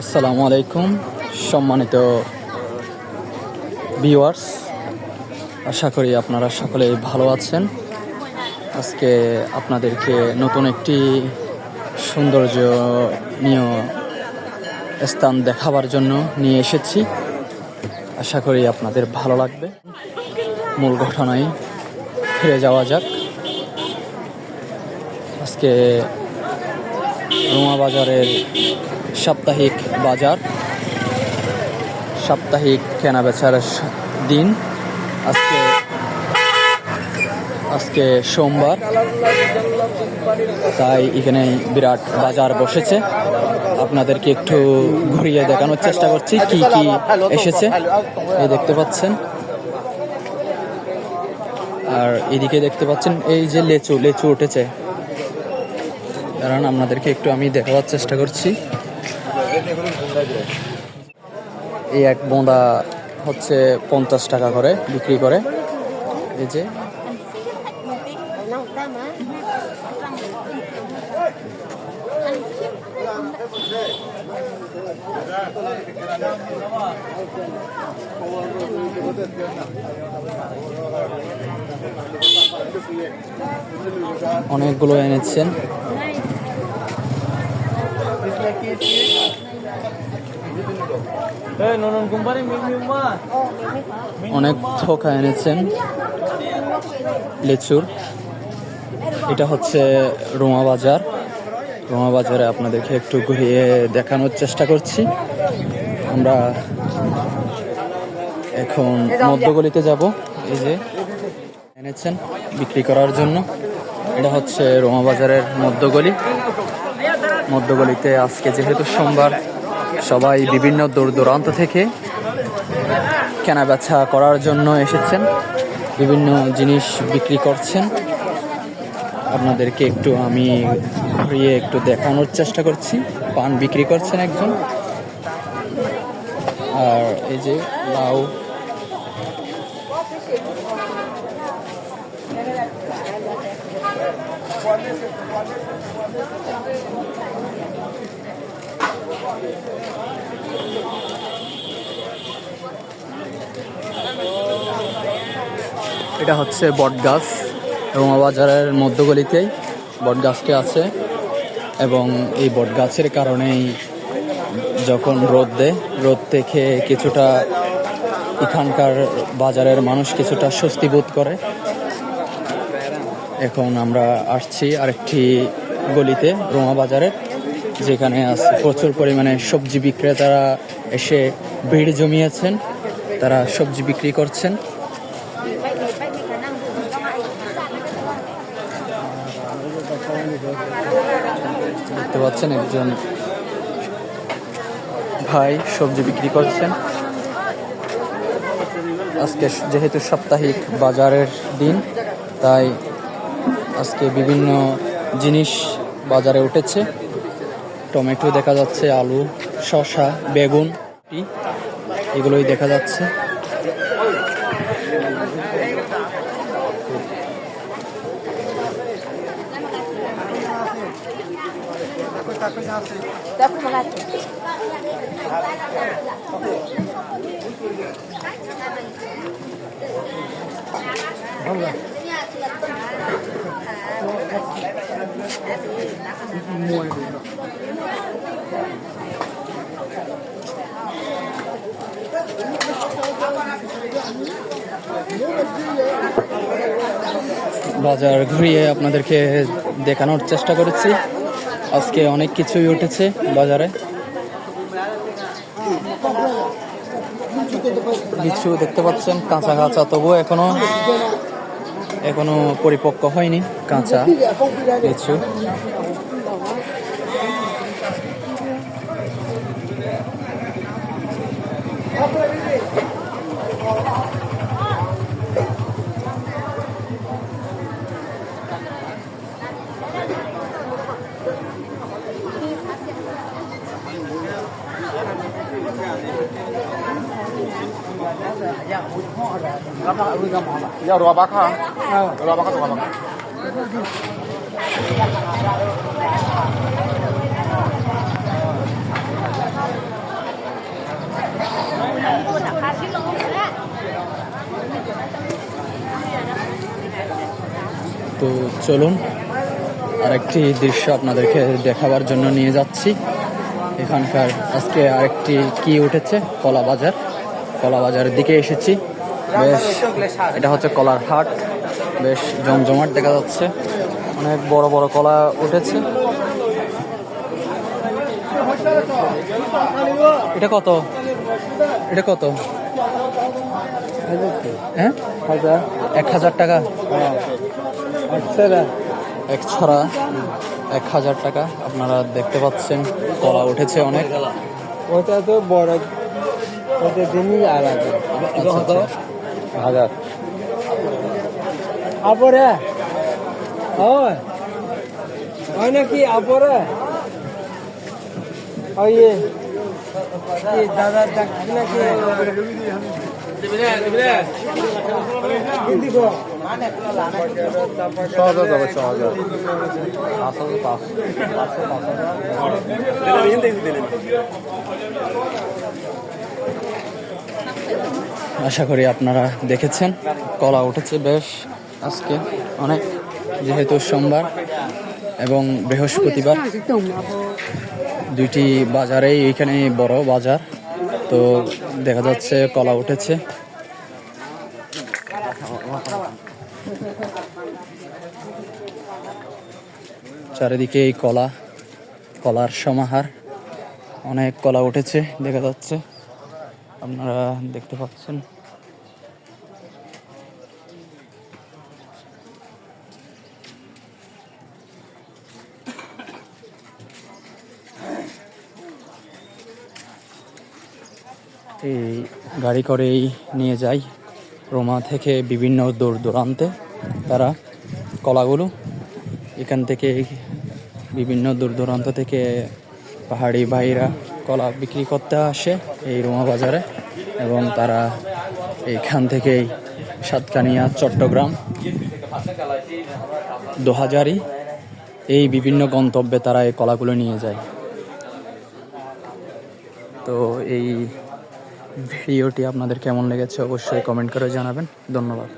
আসসালামু আলাইকুম সম্মানিত ভিউয়ার্স আশা করি আপনারা সকলে ভালো আছেন। আজকে আপনাদেরকে নতুন একটি সৌন্দর্যনীয় স্থান দেখাবার জন্য নিয়ে এসেছি। আশা করি আপনাদের ভালো লাগবে। মূল ঘটনায় ফিরে যাওয়া যাক। আজকে রোমা বাজারের সাপ্তাহিক বাজার, সাপ্তাহিক কেনাবেচার স- দিন। আজকে আজকে সোমবার, তাই এখানে বিরাট বাজার বসেছে। আপনাদেরকে একটু ঘুরিয়ে দেখানোর চেষ্টা করছি, কি কি এসেছে, এই দেখতে পাচ্ছেন। আর এদিকে দেখতে পাচ্ছেন এই যে লেচু লেচু উঠেছে। কারণ আপনাদেরকে একটু আমি দেখাবার চেষ্টা করছি। এই এক বোঁদা হচ্ছে পঞ্চাশ টাকা করে বিক্রি করে। এই যে অনেকগুলো এনেছেন। অনেক থোকা এনেছেন। লিচুর। এটা হচ্ছে রোমা বাজার। রোমা বাজারে আপনাদেরকে একটু ঘুরিয়ে দেখানোর চেষ্টা করছি। আমরা এখন মধ্যগলিতে যাব। এই যে এনেছেন বিক্রি করার জন্য। এটা হচ্ছে রোমা বাজারের মধ্যগলি। মধ্যগলিতে আজকে যেহেতু সোমবার সবাই বিভিন্ন দূর দূরান্ত থেকে কেনা কেনাবেচা করার জন্য এসেছেন। বিভিন্ন জিনিস বিক্রি করছেন। আপনাদেরকে একটু আমি ঘুরিয়ে একটু দেখানোর চেষ্টা করছি। পান বিক্রি করছেন একজন। আর এই যে লাউ। এটা হচ্ছে বটগাছ। রোমা বাজারের মধ্যগলিতেই বটগাছটি আছে। এবং এই বটগাছের কারণেই যখন রোদ দেয়, রোদ থেকে কিছুটা এখানকার বাজারের মানুষ কিছুটা স্বস্তি বোধ করে। এখন আমরা আসছি আরেকটি গলিতে, রোমা বাজারের যেখানে আছে প্রচুর পরিমাণে সবজি বিক্রেতারা এসে ভিড় জমিয়েছেন। তারা সবজি বিক্রি করছেন। দেখতে পাচ্ছেন একজন ভাই সবজি বিক্রি করছেন। আজকে যেহেতু সাপ্তাহিক বাজারের দিন, তাই আজকে বিভিন্ন জিনিস বাজারে উঠেছে। টমেটো দেখা যাচ্ছে, আলু, শসা, বেগুন এগুলোই দেখা যাচ্ছে। বাজার ঘুরিয়ে আপনাদেরকে দেখানোর চেষ্টা করেছি। আজকে অনেক কিছুই উঠেছে বাজারে কিছু দেখতে পাচ্ছেন, কাঁচা কাঁচা তবুও এখনও এখনও পরিপক্ক হয়নি কাঁচা কিছু তো চলুন, আরেকটি দৃশ্য আপনাদেরকে দেখাবার জন্য নিয়ে যাচ্ছি। এখানকার আজকে আরেকটি কি উঠেছে? কলা বাজার কলা বাজারের দিকে এসেছি। বেশ এটা হচ্ছে কলার হাট। বেশ জমজমাট দেখা যাচ্ছে। অনেক বড় বড় কলা উঠেছে। এটা কত? এটা কত? হ্যাঁ? এক হাজার টাকা? এক ছড়া। এক হাজার টাকা। আপনারা দেখতে পাচ্ছেন কলা উঠেছে অনেক। ওটা তো বড় ওটা দিনই আলাদা আচ্ছা, আচ্ছা। হাজার। আপরে? ওই ওই নাকি আপরে? ওই দাদা নাকি? দিব ছ হাজার যাবে ছ হাজার। পাঁচ হাজার পাঁচ আশা করি আপনারা দেখেছেন। কলা উঠেছে বেশ আজকে অনেক, যেহেতু সোমবার এবং বৃহস্পতিবার। দুইটি বাজারেই এইখানে বড় বাজার, তো দেখা যাচ্ছে কলা উঠেছে। চারিদিকে এই কলা, কলার সমাহার, অনেক কলা উঠেছে, দেখা যাচ্ছে। আপনারা দেখতে পাচ্ছেন। এই গাড়ি করেই নিয়ে যায় রোমা থেকে বিভিন্ন দূর দূরান্তে তারা কলাগুলো এখান থেকে বিভিন্ন দূর দূরান্ত থেকে পাহাড়ি ভাইরা কলা বিক্রি করতে আসে এই রোমা বাজারে এবং তারা এইখান থেকেই সাতকানিয়া, চট্টগ্রাম, দোহাজারি এই বিভিন্ন গন্তব্যে তারা এই কলাগুলো নিয়ে যায়। তো এই ভিডিওটি আপনাদের কেমন লেগেছে অবশ্যই কমেন্ট করে জানাবেন। ধন্যবাদ।